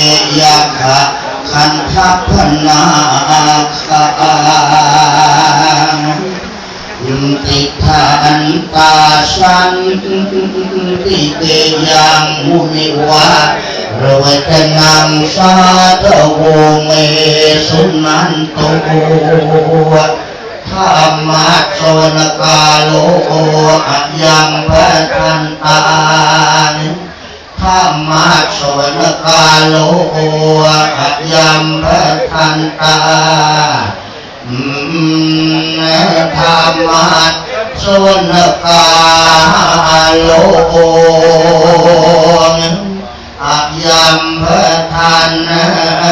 เมยะขะขันทัพนาคายุติทานตาสันติเตยังมุนิวะระเวทนังสาธโวเมสุนันโตธรรมะโสนกาโลอยังพระทันตา โลยัมพรทันตาธรรมะสุนกาโลยัมพทันตา